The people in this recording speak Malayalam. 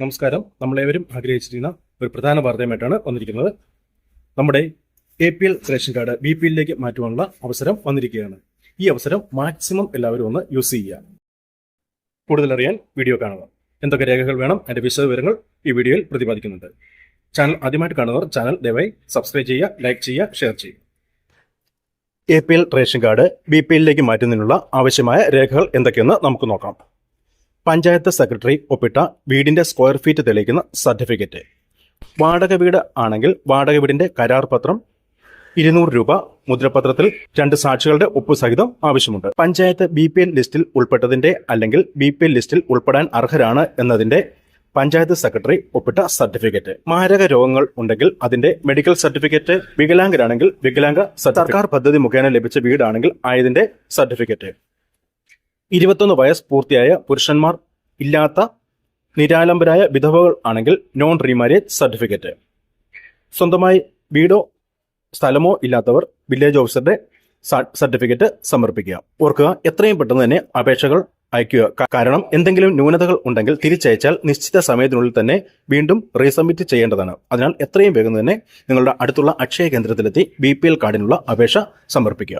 നമസ്കാരം. നമ്മളേവരും ആഗ്രഹിച്ചിരിക്കുന്ന ഒരു പ്രധാന വാർത്തയുമായിട്ടാണ് വന്നിരിക്കുന്നത്. നമ്മുടെ A P L ration card B P എല്ലിലേക്ക് മാറ്റുവാനുള്ള അവസരം വന്നിരിക്കുകയാണ്. ഈ അവസരം മാക്സിമം എല്ലാവരും ഒന്ന് യൂസ് ചെയ്യുക. കൂടുതൽ അറിയാൻ വീഡിയോ കാണുക. എന്തൊക്കെ രേഖകൾ വേണം അതിന്റെ വിശദവിവരങ്ങൾ ഈ വീഡിയോയിൽ പ്രതിപാദിക്കുന്നുണ്ട്. ചാനൽ ആദ്യമായിട്ട് കാണുന്നവർ ചാനൽ ദയവായി സബ്സ്ക്രൈബ് ചെയ്യുക ലൈക്ക് ചെയ്യുക ഷെയർ ചെയ്യുക. A P L ration card B P എല്ലിലേക്ക് മാറ്റുന്നതിനുള്ള ആവശ്യമായ രേഖകൾ എന്തൊക്കെയെന്ന് നമുക്ക് നോക്കാം. പഞ്ചായത്ത് സെക്രട്ടറി ഒപ്പിട്ട വീടിന്റെ സ്ക്വയർ ഫീറ്റ് തെളിയിക്കുന്ന സർട്ടിഫിക്കറ്റ്. വാടക വീട് ആണെങ്കിൽ വാടക വീടിന്റെ കരാർ പത്രം ഇരുന്നൂറ് രൂപ മുദ്രപത്രത്തിൽ രണ്ട് സാക്ഷികളുടെ ഒപ്പ് സഹിതം ആവശ്യമുണ്ട്. പഞ്ചായത്ത് ബി പി എൽ ലിസ്റ്റിൽ ഉൾപ്പെട്ടതിന്റെ അല്ലെങ്കിൽ ബി പി എൽ ലിസ്റ്റിൽ ഉൾപ്പെടാൻ അർഹരാണ് എന്നതിന്റെ പഞ്ചായത്ത് സെക്രട്ടറി ഒപ്പിട്ട സർട്ടിഫിക്കറ്റ്. മാരക രോഗങ്ങൾ ഉണ്ടെങ്കിൽ അതിന്റെ മെഡിക്കൽ സർട്ടിഫിക്കറ്റ് വികലാംഗരാണെങ്കിൽ വികലാംഗ സർക്കാർ പദ്ധതി മുഖേന ലഭിച്ച വീടാണെങ്കിൽ ആയതിന്റെ സർട്ടിഫിക്കറ്റ്. ഇരുപത്തൊന്ന് വയസ്സ് പൂർത്തിയായ പുരുഷന്മാർ ഇല്ലാത്ത നിരാലംബരായ വിധവകൾ ആണെങ്കിൽ നോൺ റീമാരേജ് സർട്ടിഫിക്കറ്റ് സ്വന്തമായി വീടോ സ്ഥലമോ ഇല്ലാത്തവർ വില്ലേജ് ഓഫീസറുടെ സർട്ടിഫിക്കറ്റ് സമർപ്പിക്കുക. ഓർക്കുക എത്രയും പെട്ടെന്ന് തന്നെ അപേക്ഷകൾ അയക്കുക കാരണം എന്തെങ്കിലും ന്യൂനതകൾ ഉണ്ടെങ്കിൽ തിരിച്ചയച്ചാൽ നിശ്ചിത സമയത്തിനുള്ളിൽ തന്നെ വീണ്ടും റീസബ്മിറ്റ് ചെയ്യേണ്ടതാണ്. അതിനാൽ എത്രയും വേഗം തന്നെ നിങ്ങളുടെ അടുത്തുള്ള അക്ഷയ കേന്ദ്രത്തിലെത്തി ബി കാർഡിനുള്ള അപേക്ഷ സമർപ്പിക്കുക.